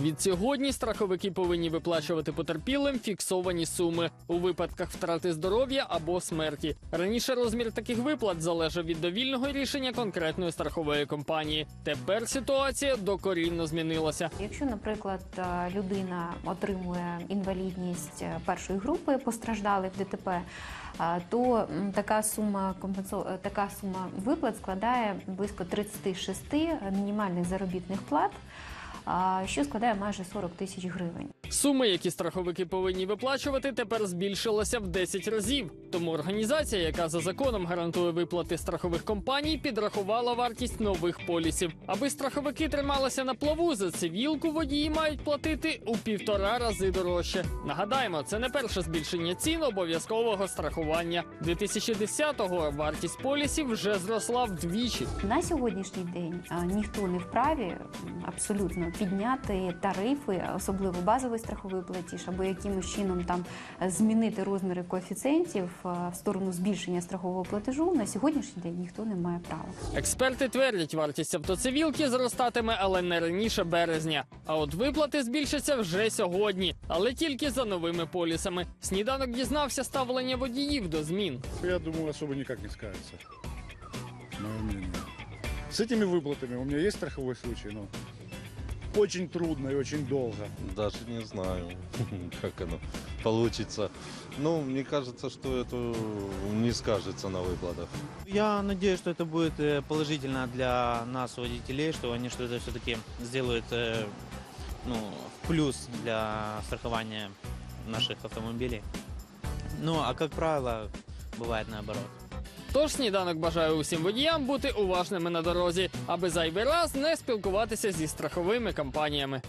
Відсьогодні страховики повинні виплачувати потерпілим фіксовані суми у випадках втрати здоров'я або смерті. Раніше розмір таких виплат залежав від довільного рішення конкретної страхової компанії. Тепер ситуація докорінно змінилася. Якщо, наприклад, е, людина отримує інвалідність е, першої групи, постраждалих в ДТП, е, то така сума компенсо... така сума виплат складає близько 36 мінімальних заробітних плат, що складає майже 40 тисяч гривень. Суми, які страховики повинні виплачувати, тепер збільшилася в 10 разів. Тому організація, яка за законом гарантує виплати страхових компаній, підрахувала вартість нових полісів. Аби страховики трималися на плаву за цивілку, водії мають платити у півтора рази дорожче. Нагадаємо, це не перше збільшення цін обов'язкового страхування. 2010-го вартість полісів вже зросла вдвічі. На сьогоднішній день ніхто не вправі абсолютно підняти тарифи, особливо базовий страховий платіж, або якимось чином там е, змінити розміри коефіцієнтів в сторону збільшення страхового платежу. На сьогоднішній день ніхто не має права. Експерти твердять, вартість автоцивілки зростатиме, але не раніше березня. А от виплати збільшаться вже сьогодні, але тільки за новими полісами. Сніданок дізнався ставлення водіїв до змін. Я думаю, особо никак не скажется. Мое мнение. С этими выплатами у меня есть страховой случай, но очень трудно и очень долго. Даже не знаю, как оно получится. Ну, мне кажется, что это не скажется на выплатах. Я надеюсь, что это будет э, положительно для нас, водителей, что они что-то все-таки сделают э, ну, в плюс для страхования наших автомобилей. Ну, а как правило, бывает наоборот. Тож сніданок бажаю усім водіям бути уважними на дорозі, аби зайвий раз не спілкуватися зі страховими компаніями.